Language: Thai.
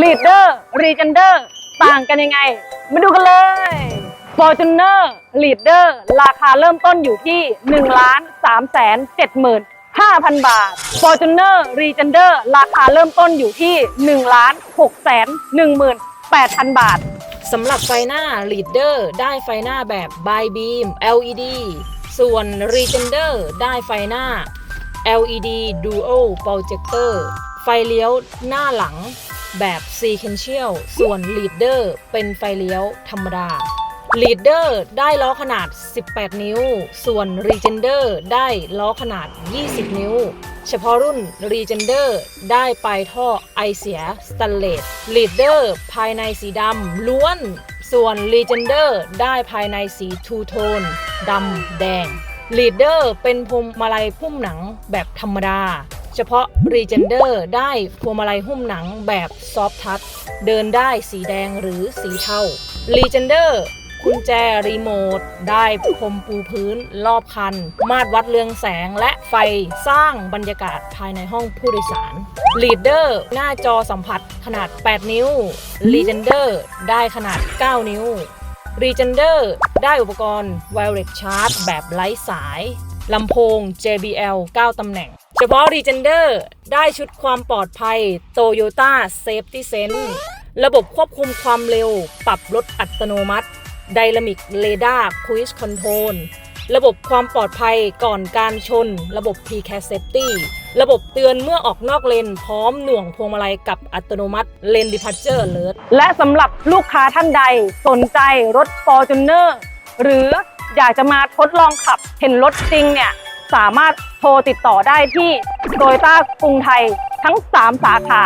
Leader Legender ต่างกันยังไง มาดูกันเลย Fortuner Leader ราคาเริ่มต้นอยู่ที่1ล้าน3แสน7 5,000 บาท Fortuner Legender ราคาเริ่มต้นอยู่ที่1ล้าน6แสน18,000 บาท สำหรับไฟหน้า Leader ได้ไฟหน้าแบบ By Beam LED ส่วน Regender ได้ไฟหน้า LED Dual Projector ไฟเลี้ยวหน้าหลัง แบบ Sequential ส่วน Leader เป็นไฟเลี้ยวธรรมดา Leader ได้ล้อขนาด 18 นิ้ว ส่วน Regender ได้ล้อขนาด 20 นิ้ว เฉพาะรุ่น Regender ได้ปลายท่อไอเสียสแตนเลส Leader ภายในสีดำล้วน ส่วน Regender ได้ภายในสีทูโทนดำแดง Leader เป็นพวงมาลัยพุ่มหนังแบบธรรมดา เฉพาะ Regender ได้พวงมาลัยหุ้มหนังแบบซอฟทัชเดินได้สีแดงหรือสีเทา Regender กุญแจรีโมท ได้พรมปูพื้นรอบคัน มาตรวัดเรืองแสงและไฟสร้างบรรยากาศภายในห้องผู้โดยสาร Leader หน้าจอสัมผัสขนาด 8 นิ้ว Legender ได้ขนาด 9 นิ้ว Regender ได้อุปกรณ์ Wireless Charge แบบไร้สายลำโพง JBL 9 ตำแหน่ง ฉพาะ Regender ได้ชุดความปลอดภัย Toyota Safety Sense ระบบควบคุมความเร็ว ปรับรถอัตโนมัติ Dynamic Radar Cruise Control ระบบความปลอดภัยก่อนการชน ระบบ p c a Safety ระบบเตือนเมื่อออกนอกเลน พร้อมหน่วงพวงมาลัยกับอัตโนมัติ Lane Departure Alert และสำหรับลูกค้าท่านใดสนใจรถ Fortuner หรืออยากจะมาทดลองขับเห็นรถจริงเนี่ย สามารถโทรติดต่อได้ที่โตโยต้ากรุงไทยทั้ง 3 สาขา